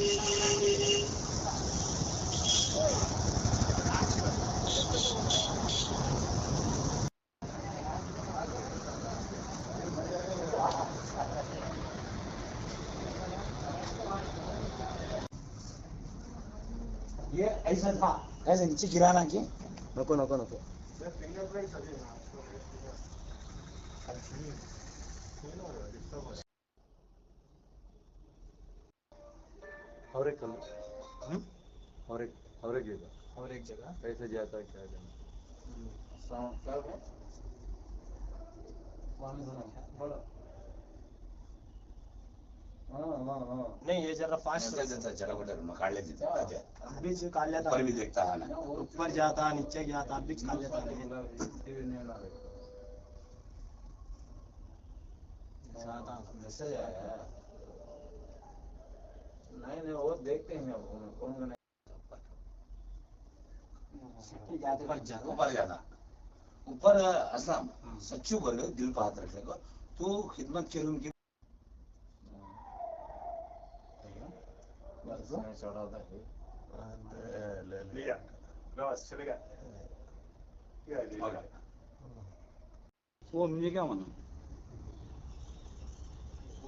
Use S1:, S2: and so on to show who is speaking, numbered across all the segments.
S1: ये ऐसा था ऐसे नीचे गिराना कि नको नको नको फिंगरप्रिंट
S2: और एक कलर
S1: हम्म?
S2: और एक और एक जगह।
S1: और एक जगह।
S2: कैसे जाता है क्या जाना?
S1: नहीं ये जरा फास्ट
S3: चला बटर काढले तिथे अच्छा.
S1: अभी से काट लेता
S3: पर भी देखता हा ना।
S1: ऊपर जाता नीचे जाता अभी काट लेता जाता
S3: मैसेज आया
S2: नहीं नहीं वो देखते हैं कौन कौन
S1: ऊपर जाता
S3: ऊपर जाना। ऊपर असा सच्चू वर्ग दिल रखले का। तू खिदमत केलून की
S2: वो मुझे क्या मालूम?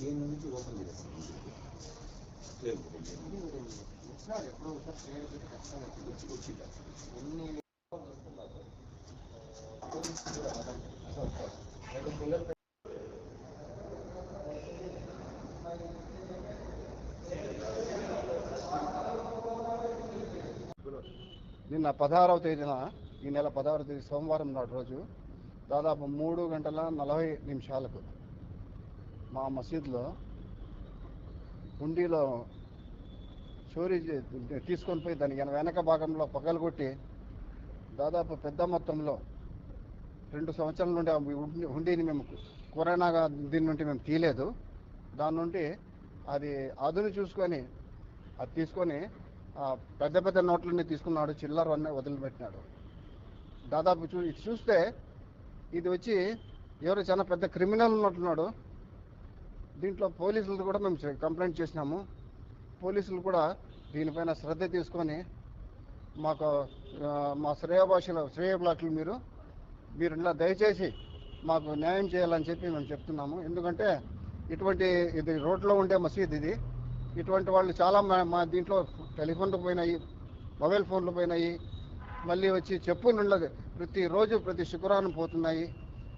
S3: నుంచి ఓపెన్
S4: నిన్న పదహారవ తేదీన ఈ నెల పదహారవ తేదీ సోమవారం నాటి రోజు దాదాపు మూడు గంటల నలభై నిమిషాలకు మా మసీదులో హుండీలో చోరీ తీసుకొని పోయి దాని వెనక భాగంలో పగలగొట్టి దాదాపు పెద్ద మొత్తంలో రెండు సంవత్సరాల నుండి ఆ హుండీని మేము కరోనాగా దీని నుండి మేము తీయలేదు. దాని నుండి అది అదును చూసుకొని అది తీసుకొని ఆ పెద్ద పెద్ద నోట్లన్నీ తీసుకున్నాడు చిల్లర అన్నీ వదిలిపెట్టినాడు. దాదాపు చూ ఇది చూస్తే ఇది వచ్చి ఎవరో చాలా పెద్ద క్రిమినల్ ఉన్నట్టున్నాడు దీంట్లో పోలీసులు కూడా మేము కంప్లైంట్ చేసినాము. పోలీసులు కూడా దీనిపైన శ్రద్ధ తీసుకొని మాకు మా శ్రేయ భాషలో శ్రేయ బ్లాక్లు మీరు మీరు ఇలా దయచేసి మాకు న్యాయం చేయాలని చెప్పి మేము చెప్తున్నాము. ఎందుకంటే ఇటువంటి ఇది రోడ్లో ఉండే మసీద్ ఇది. ఇటువంటి వాళ్ళు చాలా మా మా దీంట్లో టెలిఫోన్లు పోయినాయి మొబైల్ ఫోన్లు పోయినాయి. మళ్ళీ వచ్చి చెప్పు ఉండదు. ప్రతిరోజు ప్రతి శుక్రవారం పోతున్నాయి.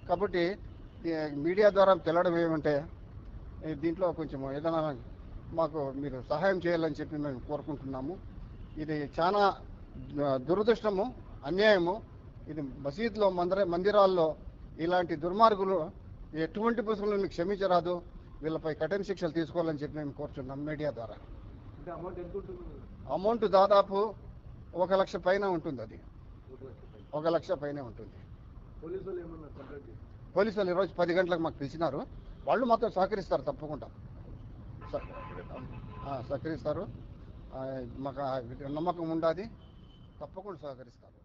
S4: కాబట్టి మీడియా ద్వారా తెలడం ఏమంటే దీంట్లో కొంచెం ఏదైనా మాకు మీరు సహాయం చేయాలని చెప్పి మేము కోరుకుంటున్నాము. ఇది చాలా దురదృష్టము అన్యాయము. ఇది మసీదులో మందిర మందిరాల్లో ఇలాంటి దుర్మార్గులు ఎటువంటి పుస్తకాలను క్షమించరాదు. వీళ్ళపై కఠిన శిక్షలు తీసుకోవాలని చెప్పి మేము కోరుచున్నాం మీడియా ద్వారా.
S2: అమౌంట్
S4: దాదాపు ఒక లక్ష పైన ఉంటుంది అది. ఒక లక్ష పైన ఉంటుంది.
S2: పోలీసు వాళ్ళు
S4: ఈరోజు పది గంటలకు మాకు పిలిచినారు. వాళ్ళు మాత్రం సహకరిస్తారు తప్పకుండా. సహకరిస్తారు. మాకు నమ్మకం ఉండాది. తప్పకుండా సహకరిస్తారు.